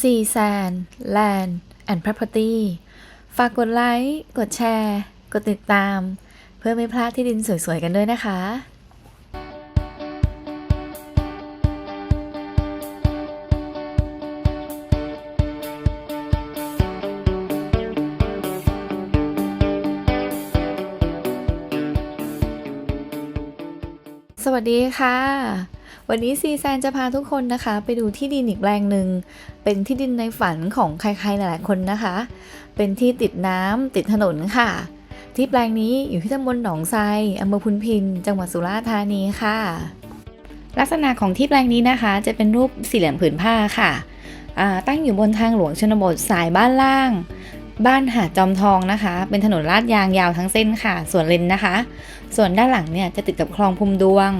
ซีแซนแลนด์แอนด์ property ฝากกดไลค์ กดแชร์ กดติดตาม เพื่อไม่พลาดที่ดินสวยๆกันด้วยนะคะสวัสดีค่ะ วันนี้ซีแซนจะพาทุกคนนะคะ ไปดูที่ดินอีกแปลงหนึ่ง เป็นที่ดินในฝันของใครๆหลายๆคนนะคะ เป็นที่ติดน้ำติดถนนค่ะ ที่แปลงนี้อยู่ที่ตำบลหนองไทรอำเภอพุนพิน จังหวัดสุราษฎร์ธานีค่ะ ลักษณะของที่แปลงนี้นะคะ จะเป็นรูปสี่เหลี่ยมผืนผ้าค่ะตั้งอยู่บนทางหลวงชนบทสายบ้านล่าง บ้านหาดจอมทองนะคะ เป็นถนนลาดยางยาวทั้งเส้นค่ะ ส่วนเลนนะคะ ส่วนด้านหลังเนี่ยจะติดกับคลองพุมดวง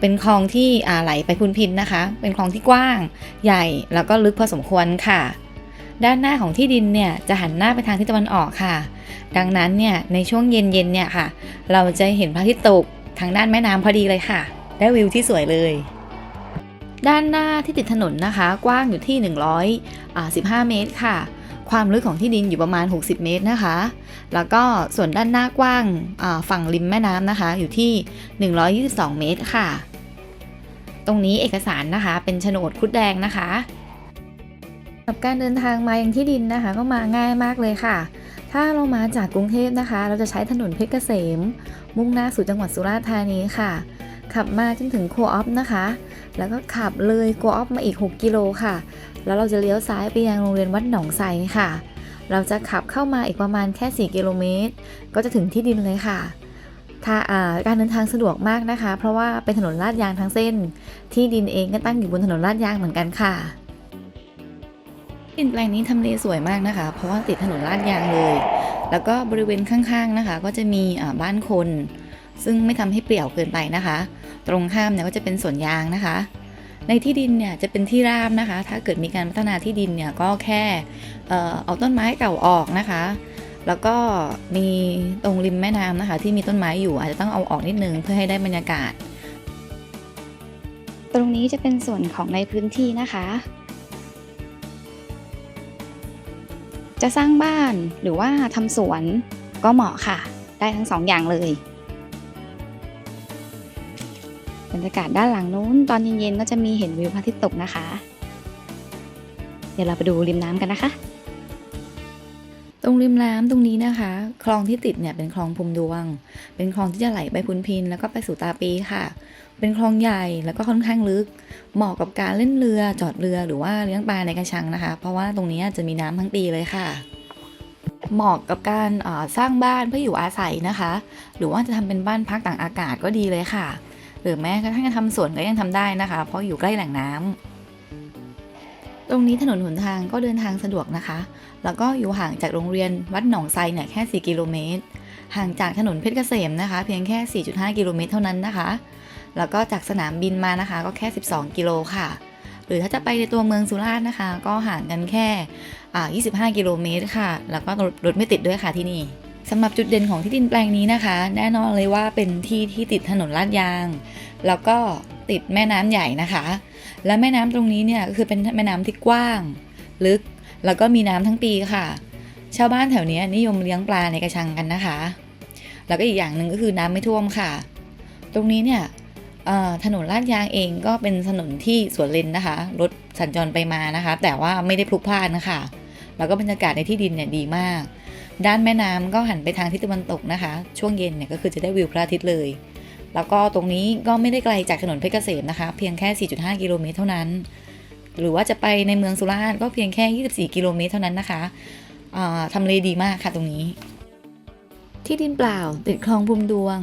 เป็นคลองที่ไหลไปพุนพินนะคะ เป็นคลองที่กว้าง ใหญ่แล้วก็ลึกพอสมควรค่ะ ด้านหน้าของที่ดินเนี่ยจะหันหน้าไปทางทิศตะวันออกค่ะ ดังนั้นเนี่ยในช่วงเย็นๆเนี่ยค่ะ เราจะเห็นพระอาทิตย์ตกทางด้านแม่น้ำพอดีเลยค่ะ ได้วิวที่สวยเลยด้านหน้าที่ติดถนนนะคะ กว้างอยู่ที่ 115 เมตรค่ะ ความลึกของที่ดินอยู่ประมาณ 60 เมตรนะคะ แล้วก็ส่วนด้านหน้ากว้างฝั่งริมแม่น้ำนะคะ อยู่ที่ 122 เมตรค่ะ ตรงนี้เอกสารนะคะเป็นโฉนดคุดแดงนะคะกับการเดินทางมาอยังที่ดินนะคะ ก็มาง่ายมากเลยค่ะ ถ้าเรามาจากกรุงเทพนะคะ เราจะใช้ถนนเพชรเกษม มุ่งหน้าสู่จังหวัดสุราษฎร์ธานีค่ะ ขับมาจนถึงโคออฟนะคะ แล้วก็ขับเลยโคออฟมาอีก 6 กิโลค่ะ แล้วเราจะเลี้ยวซ้ายไปยังโรงเรียนวัดหนองไทรค่ะ เราจะขับเข้ามาอีกประมาณแค่ 4 กิโลเมตร ก็จะถึงที่ดินเลยค่ะถ้าการเดินทางสะดวกมากนะคะ เพราะว่าเป็นถนนลาดยางทั้งเส้น ที่ดินเองก็ตั้งอยู่บนถนนลาดยางเหมือนกันค่ะดินแปลงนี้ทำเลสวยมากนะคะ เพราะว่าติดถนนลาดยางเลย แล้วก็บริเวณข้างๆนะคะ ก็จะมีบ้านคน ซึ่งไม่ทำให้เปลี่ยวเกินไปนะคะ ตรงข้ามเนี่ยก็จะเป็นสวนยางนะคะ ในที่ดินเนี่ยจะเป็นที่ราบนะคะ ถ้าเกิดมีการพัฒนาที่ดินเนี่ยก็แค่เอ่อเอาต้นไม้เก่าออกนะคะ แล้วก็มีตรงริมแม่น้ำนะคะ ที่มีต้นไม้อยู่อาจจะต้องเอาออกนิดนึงเพื่อให้ได้บรรยากาศ ตรงนี้จะเป็นส่วนของในพื้นที่นะคะจะสร้างบ้านหรือว่าทำสวนก็เหมาะค่ะ ได้ทั้งสองอย่างเลย บรรยากาศด้านหลังนู้นตอนเย็นๆก็จะมีเห็นวิวพระอาทิตย์ตกนะคะ เดี๋ยวเราไปดูริมน้ำกันนะคะ ตรงริมน้ำตรงนี้นะคะ คลองที่ติดเนี่ยเป็นคลองพุมดวง เป็นคลองที่จะไหลไปพุนพิน แล้วก็ไปสู่ตาปีค่ะ เป็นคลองใหญ่แล้วก็ค่อนข้างลึก เหมาะกับการเล่นเรือจอดเรือหรือว่าเลี้ยงปลาในกระชังนะคะ เพราะว่าตรงนี้จะมีน้ำทั้งปีเลยค่ะเหมาะกับการสร้างบ้านเพื่ออยู่อาศัยนะคะ หรือว่าจะทำเป็นบ้านพักต่างอากาศก็ดีเลยค่ะ หรือแม้กระทั่งทำสวนก็ยังทำได้นะคะ เพราะอยู่ใกล้แหล่งน้ำตรงนี้ถนนหนทางก็เดินทางสะดวกนะคะ แล้วก็อยู่ห่างจากโรงเรียนวัดหนองไทรเนี่ยแค่ 4 กิโลเมตร ห่างจากถนนเพชรเกษมนะคะ เพียงแค่ 4.5 กิโลเมตรเท่านั้นนะคะ แล้วก็จากสนามบินมานะคะ ก็แค่ 12 กิโลค่ะ หรือถ้าจะไปในตัวเมืองสุราษฎร์นะคะ ก็ห่างกันแค่อ่า25 กิโลเมตรค่ะ แล้วก็รถไม่ติดด้วยค่ะที่นี่ สำหรับจุดเด่นของที่ดินแปลงนี้นะคะ แน่นอนเลยว่าเป็นที่ที่ติดถนนลาดยาง แล้วก็ติดแม่น้ำใหญ่นะคะ และแม่น้ำตรงนี้เนี่ยก็คือเป็นแม่น้ำที่กว้าง ลึก แล้วก็มีน้ำทั้งปีค่ะ ชาวบ้านแถวนี้นิยมเลี้ยงปลาในกระชังกันนะคะ แล้วก็อีกอย่างหนึ่งก็คือน้ำไม่ท่วมค่ะ ตรงนี้เนี่ยถนนลาดยางเองก็เป็นถนนที่สวนเลนนะคะ รถสัญจรไปมานะคะ แต่ว่าไม่ได้พลุกพล่านนะคะ แล้วก็บรรยากาศในที่ดินเนี่ยดีมาก ด้านแม่น้ำก็หันไปทางทิศตะวันตกนะคะ ช่วงเย็นเนี่ยก็คือจะได้วิวพระอาทิตย์เลย แล้วก็ตรงนี้ก็ไม่ได้ไกลจากถนนเพชรเกษมนะคะ เพียงแค่ 4.5 กิโลเมตรเท่านั้น หรือว่าจะไปในเมืองสุราษฎร์ก็เพียงแค่ 24 กิโลเมตรเท่านั้นนะคะอ่าทำเลดีมากค่ะตรงนี้ ที่ดินเปล่า ติดคลองพุมดวง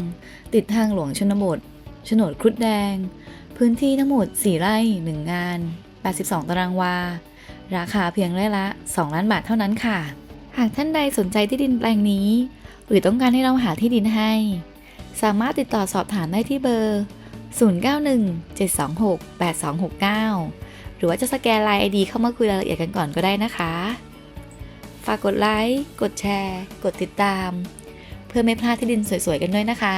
ติดทางหลวงชนบทโฉนดครุฑแดง พื้นที่ทั้งหมด 4 ไร่ 1 งาน 82 ตารางวา ราคาเพียงไร่ละ 2 ล้านบาทเท่านั้นค่ะากท่านใดสนใจที่ดินแปลงนี้ หรือต้องการให้เราหาที่ดินให้ สามารถติดต่อสอบถามได้ที่เบอร์ 0917268269 หรือว่าจะสแกนไลน์ ID เข้ามาคุยรายละเอียดกันก่อนก็ได้นะคะ ฝากกดไลค์ กดแชร์ กดติดตาม เพื่อไม่พลาดที่ดินสวยๆกันด้วยนะคะ